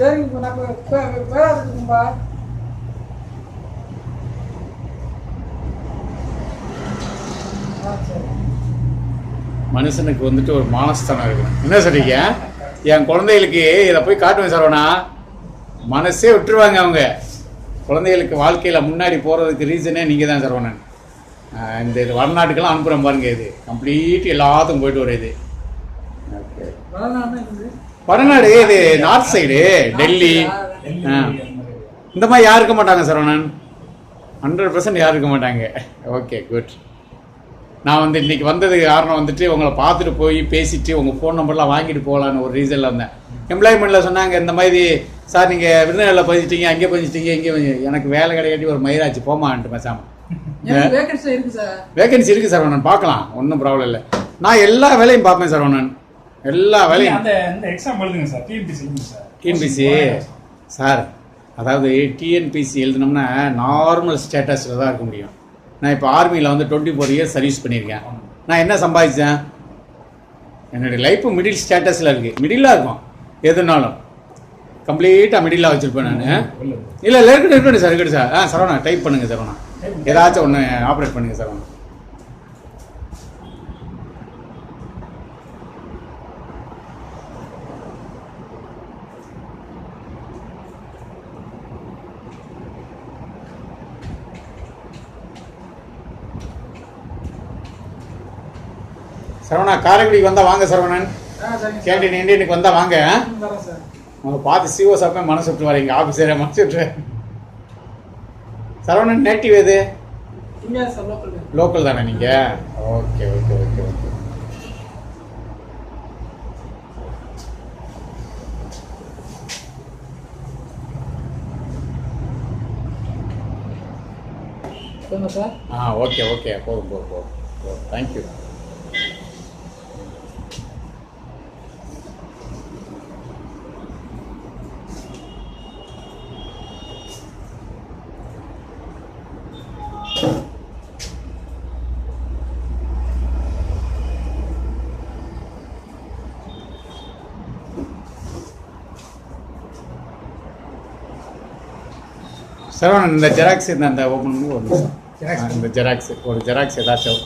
சரிங்க நம்ம போயாதுக்கும்பா மனுஷனுக்கு வந்துட்டு ஒரு மானஸ்தானம் இருக்கணும் என்ன சொல்றீங்க? என் குழந்தைகளுக்கு இதை போய் காட்டுவேன் சரவணா. மனசே விட்டுருவாங்க அவங்க. குழந்தைகளுக்கு வாழ்க்கையில் முன்னாடி போகிறதுக்கு ரீசனே நீங்கள் தான் சரவணன் இந்த இது வடநாட்டுக்கெல்லாம் அனுப்புகிறேன் பாருங்க இது. கம்ப்ளீட் எல்லாத்துக்கும் போயிட்டு வர இது. வடநாடு இது நார்த் சைடு டெல்லி. இந்த மாதிரி யாரும் இருக்க மாட்டாங்க சரவணன்? ஹண்ட்ரட் பர்சன்ட் யாரும் இருக்க மாட்டாங்க. ஓகே குட் நான் வந்து இன்னைக்கு வந்ததுக்கு காரணம் வந்துட்டு உங்களை பார்த்துட்டு போய் பேசிட்டு உங்கள் ஃபோன் நம்பர்லாம் வாங்கிட்டு போகலான்னு ஒரு ரீசனில் வந்தேன். எம்ப்ளாய்மெண்ட்டில் சொன்னாங்க இந்த மாதிரி சார் நீங்கள் விருதுநகரில் பதிச்சிட்டீங்க அங்கே பதிச்சிட்டீங்க இங்கே பதிச்சிட்டீங்க." எனக்கு வேலை கிடையாட்டி ஒரு மயிராச்சு போமான்ட்டு பேசாமல் வேகன்சி இருக்கு சார் வேகன்சி இருக்குது சரவணன். பார்க்கலாம் ஒன்றும் ப்ராப்ளம் இல்லை. நான் எல்லா வேலையும் பார்ப்பேன் சரவணன். எல்லா வேலையும் அந்த எக்ஸாம் எழுதுங்க சார் டிஎன்பிசி எழுதுங்க சார் டிஎன்பிசி சார் அதாவது டிஎன்பிசி எழுதினோம்னா நார்மல் ஸ்டேட்டஸில் தான் இருக்க முடியும். நான் இப்போ ஆர்மியில் வந்து டுவெண்ட்டி ஃபோர் இயர்ஸ் சர்வீஸ் பண்ணியிருக்கேன் நான் என்ன சம்பாதிச்சேன்? என்னுடைய லைஃப் மிடில் ஸ்டேட்டஸில் இருக்குது மிடிலாக இருக்கும். எதுனாலும். கம்ப்ளீட்டாக மிடிலாக வச்சுருப்பேன் நான். இல்லை இல்லை இருக்கட்டும் இருக்கட்டும் சார் இருக்கட்டும் சார் ஆ சரவணா டைப் பண்ணுங்க சரவணா. ஏதாச்சும் ஒன்று ஆப்ரேட் பண்ணுங்க சரவணா. சரவணா காரைக்குடிக்கு வந்தால் வாங்க சரவணன். கேண்டீன் இண்டியனுக்கு வந்தால் வாங்க. அவங்க பார்த்து சிஓ சாப்பே மனசு விட்டு வரீங்க ஆஃபீஸரை மனசு விட்டு சரவணன் நேட்டிவ் எது? லோக்கல் தானே. நீங்கள் ஓகே ஓகே ஓகே ஓகே. ஆ ஓகே ஓகே. போதும் போதும் போதும். போதும். தேங்க்யூ சரவணன் இந்த ஜெராக்ஸ் இந்த அந்த ஓப்பன் பண்ணி ஒரு இந்த ஜெராக்ஸ் ஒரு ஜெராக்ஸ் ஏதாச்சும்